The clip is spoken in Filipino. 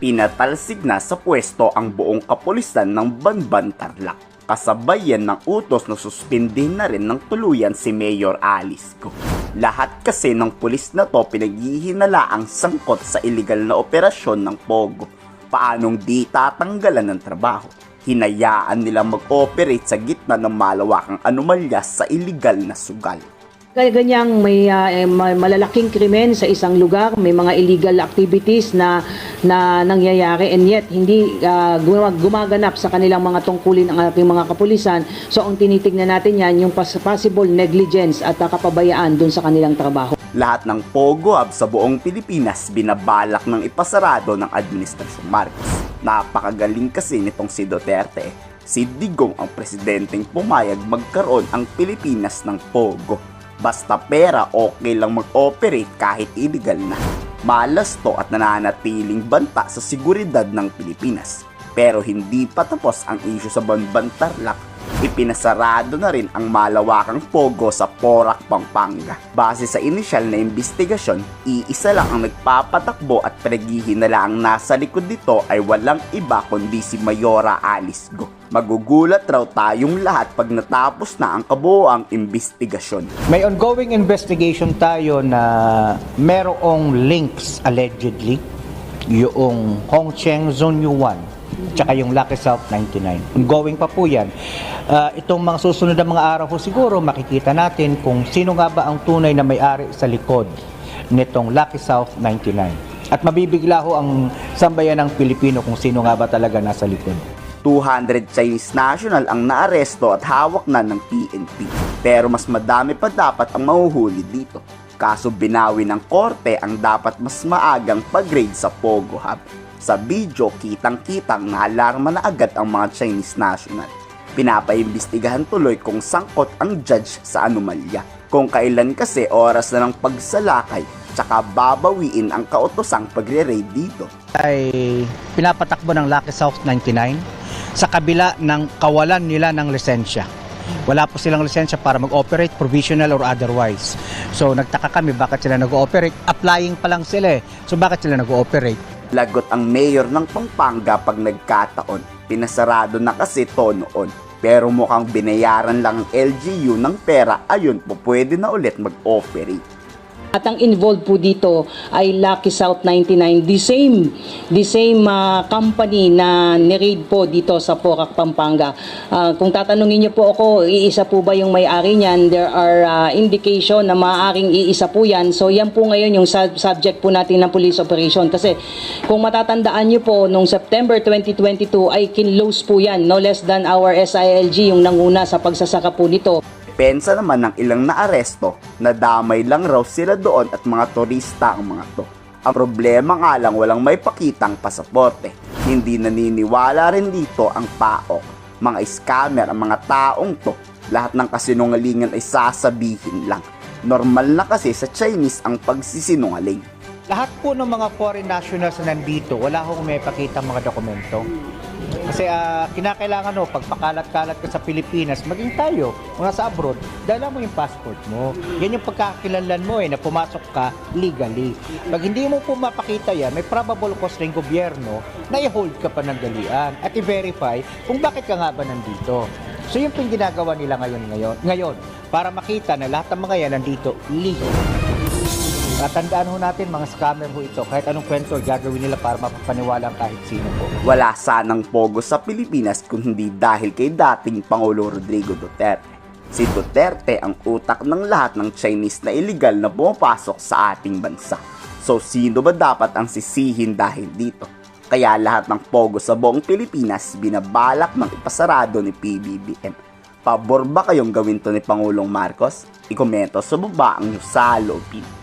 Pinatalsig na sa pwesto ang buong kapulisan ng Banban Tarlac. Kasabay ng utos na suspindihin na rin ng tuluyan si Mayor Alice Go. Lahat kasi ng pulis na to pinaghihinala ang sangkot sa illegal na operasyon ng Pogo. Paanong di tatanggalan ng trabaho? Hinayaan nilang mag-operate sa gitna ng malawakang anomalya sa illegal na sugal. Ganyang may ah, eh, ma- malalaking krimen sa isang lugar, may mga illegal activities na na nangyayari and yet hindi guma- gumaganap sa kanilang mga tungkulin ang ating mga kapulisan. So ang tinitingnan natin yan yung possible negligence at ah, kapabayaan dun sa kanilang trabaho. Lahat ng Pogo Hub sa buong Pilipinas binabalak ng ipasarado ng Administrasyon Marcos. Napakagaling kasi nitong si Duterte. Si Digong ang presidenteng pumayag magkaroon ang Pilipinas ng Pogo. Basta pera, okay lang mag-operate kahit illegal na. Malas to at nananatiling banta sa seguridad ng Pilipinas. Pero hindi pa tapos ang issue sa Banban Tarlac ipinasarado na rin ang malawakang pogo sa Porac, Pampanga. Base sa inisyal na investigasyon, iisa lang ang nagpapatakbo at pinaghihinala ang nasa likod nito ay walang iba kundi si Mayora Alice Go. Magugulat raw tayong lahat pag natapos na ang kabuoang investigasyon. May ongoing investigation tayo na merong links allegedly yung Hong Cheng Zone 1 tsaka yung Lucky South 99. Ongoing pa po yan. Ah, itong mga susunod na mga araw po siguro makikita natin kung sino nga ba ang tunay na may-ari sa likod nitong Lucky South 99. At mabibigla ho ang sambayan ng Pilipino kung sino nga ba talaga nasa likod. 200 Chinese national ang naaresto at hawak na ng PNP. Pero mas madami pa dapat ang mahuhuli dito. Kaso binawi ng korte ang dapat mas maagang pag-grade sa Pogo Hub. Sa video, kitang-kitang naalarma na agad ang mga Chinese national. Pinapaimbestigahan tuloy kung sangkot ang judge sa anomalya. Kung kailan kasi oras na ng pagsalakay, tsaka babawiin ang kautosang pagre-raid dito. ay pinapatakbo ng Lucky South 99 sa kabila ng kawalan nila ng lisensya. Wala po silang lisensya para mag-operate provisional or otherwise. So nagtaka kami bakit sila nag-ooperate. Applying pa lang sila eh. So bakit sila nag-ooperate? Lagot ang mayor ng Pampanga pag nagkataon. Pinasarado na kasi to noon. Pero mukhang binayaran lang ang LGU ng pera, ayun po pwede na ulit mag-operate. At ang involved po dito ay Lucky South 99, the same, the same ah, company na ni-raid po dito sa Porac, Pampanga. Ah, kung tatanungin niyo po ako, iisa po ba yung may-ari niyan? There are ah, indication na maaaring iisa po yan. So yan po ngayon yung sub- subject po natin ng police operation. Kasi kung matatandaan niyo po, nung September 2022 ay kinlose po yan. No less than our SILG yung nanguna sa pagsasaka po nito. Pensa naman ng ilang naaresto, nadamay lang raw sila doon at mga turista ang mga to. Ang problema nga lang walang may pakitang pasaporte. Hindi naniniwala rin dito ang PAOK. Mga scammer ang mga taong to. Lahat ng kasinungalingan ay sasabihin lang. Normal na kasi sa Chinese ang pagsisinungaling. Lahat po ng mga foreign nationals na nandito, wala hong may pakita mga dokumento. Kasi ah, kinakailangan no, pagpakalat-kalat ka sa Pilipinas, maging tayo, kung nasa abroad, dala mo yung passport mo. Yan yung pagkakakilanlan mo eh, na pumasok ka legally. Pag hindi mo po mapakita yan, may probable cause rin gobyerno na i-hold ka pa ng dalian at i-verify kung bakit ka nga ba nandito. So yun po yung ginagawa nila ngayon, ngayon, ngayon para makita na lahat ng mga yan nandito legal. At tandaan ho natin, mga scammer ho ito. Kahit anong kwento, gagawin nila para mapapaniwala ang kahit sino po. Wala sanang pogo sa Pilipinas kung hindi dahil kay dating Pangulo Rodrigo Duterte. Si Duterte ang utak ng lahat ng Chinese na illegal na pumapasok sa ating bansa. So sino ba dapat ang sisihin dahil dito? Kaya lahat ng pogo sa buong Pilipinas binabalak ng ipasarado ni PBBM. Pabor ba kayong gawin to ni Pangulong Marcos? Ikomento sa baba ang inyong saloobin.